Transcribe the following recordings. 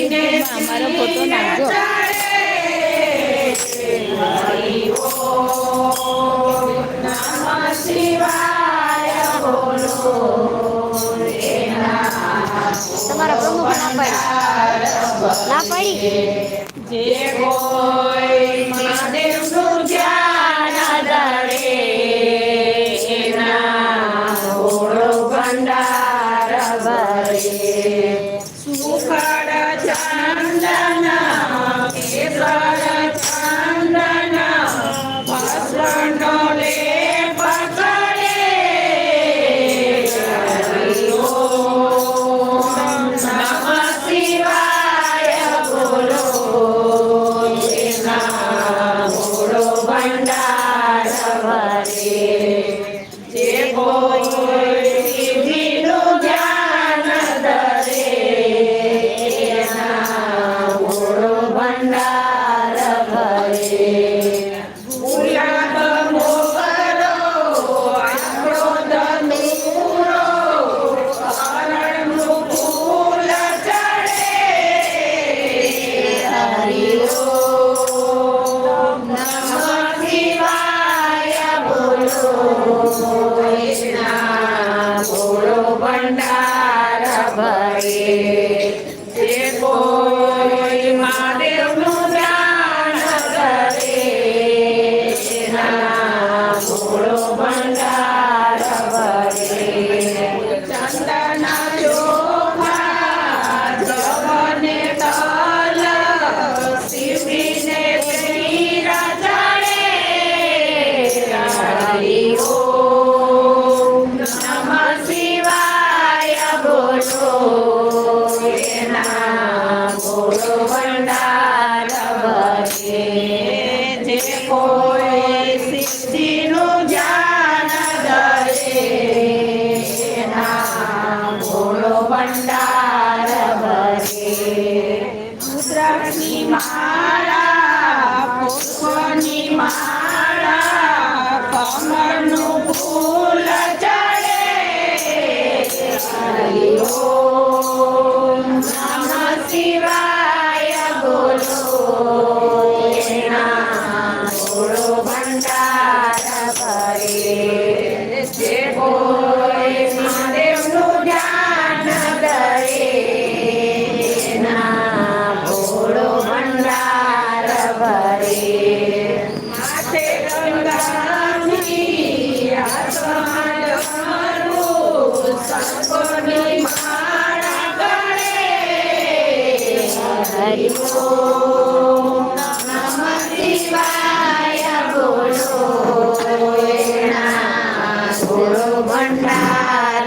સ્કૂલમાં અમારો ફોટો નાખજો તમારા પ્રમુખ ના પડી. ના પડી? જે કોઈ મહાદેવનો ભંડાર વસે જે કોઈ સિદ્ધિનું જ્ઞાન દરે ભોળો ભંડાર વસે રુદ્રની માળા પુષ્પની भण्डार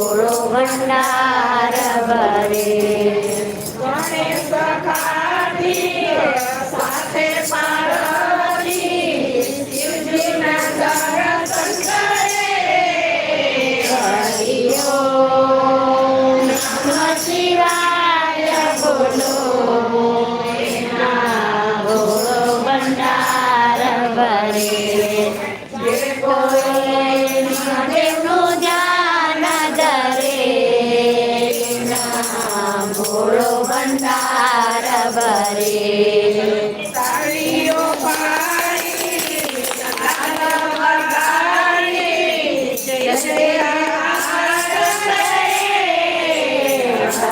પૂરો ભંડાર ભરે ગણેશ કાઢી સાથે પાર્વતી શિવજીના દર્શન કરે હરિયો નમઃ શિવાય બોલો ભંડાર ભરે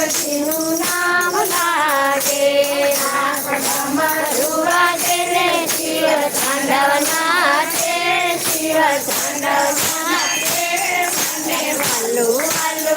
వచ్చెను నాములాగే మధువా తెలే శివ తాండవ నాచే శివ తాండవ నాచే వల్లు వల్లు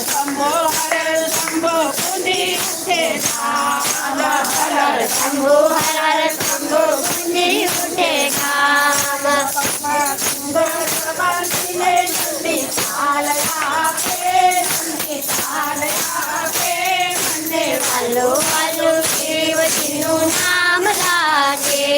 हर शंभो हर हर शंभो सुंदरी उठे काम सुंदर सबर सिले नंदी काल आपे नंदी काल आपे नंदे वालो वालो शिव जिनु नाम लागे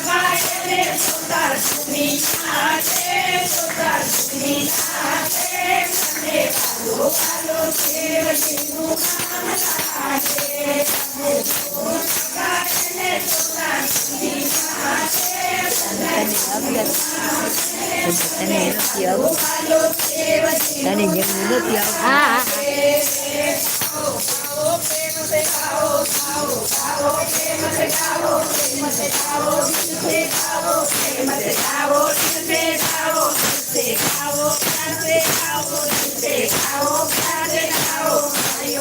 તને નથી આવું તને જેમ નથી આવું હા હા હરિ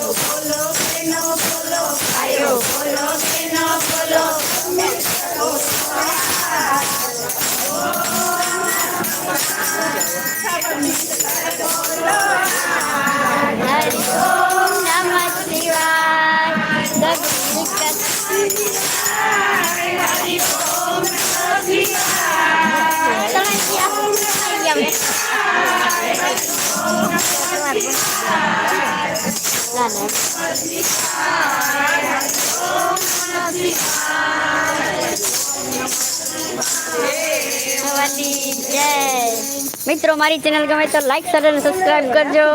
મિત્રો મારી ચેનલ ગમે તો લાઈક શેર અને સબસ્ક્રાઇબ કરજો.